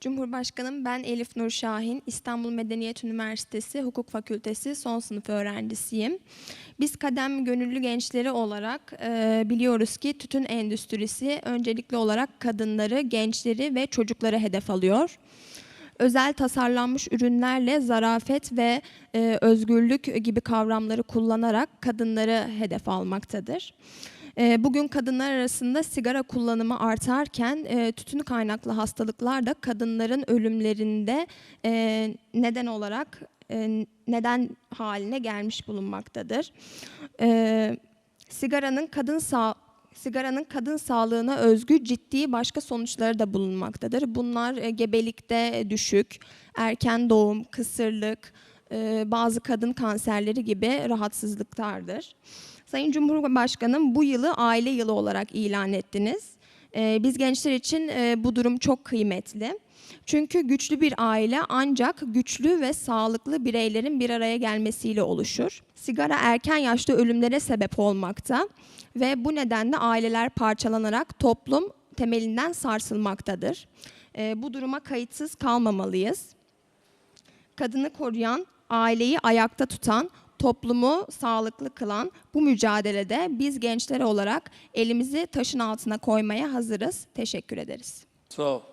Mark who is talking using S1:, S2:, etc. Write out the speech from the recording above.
S1: Cumhurbaşkanım ben Elif Nur Şahin, İstanbul Medeniyet Üniversitesi Hukuk Fakültesi son sınıf öğrencisiyim. Biz kadem gönüllü gençleri olarak e, biliyoruz ki tütün endüstrisi öncelikli olarak kadınları, gençleri ve çocukları hedef alıyor. Özel tasarlanmış ürünlerle zarafet ve e, özgürlük gibi kavramları kullanarak kadınları hedef almaktadır. E, Bugün kadınlar arasında sigara kullanımı artarken e, tütün kaynaklı hastalıklar da kadınların ölümlerinde e, neden olarak e, neden haline gelmiş bulunmaktadır. E, Sigaranın kadın sağ sigaranın kadın sağlığına özgü ciddi başka sonuçları da bulunmaktadır. Bunlar gebelikte düşük, erken doğum, kısırlık, e, bazı kadın kanserleri gibi rahatsızlıklardır. Sayın Cumhurbaşkanım bu yılı aile yılı olarak ilan ettiniz. E, Biz gençler için e, bu durum çok kıymetli. Çünkü güçlü bir aile ancak güçlü ve sağlıklı bireylerin bir araya gelmesiyle oluşur. Sigara erken yaşta ölümlere sebep olmakta ve bu nedenle aileler parçalanarak toplum temelinden sarsılmaktadır. E, bu duruma kayıtsız kalmamalıyız. Kadını koruyan, aileyi ayakta tutan, toplumu sağlıklı kılan bu mücadelede biz gençler olarak elimizi taşın altına koymaya hazırız. Teşekkür ederiz.
S2: So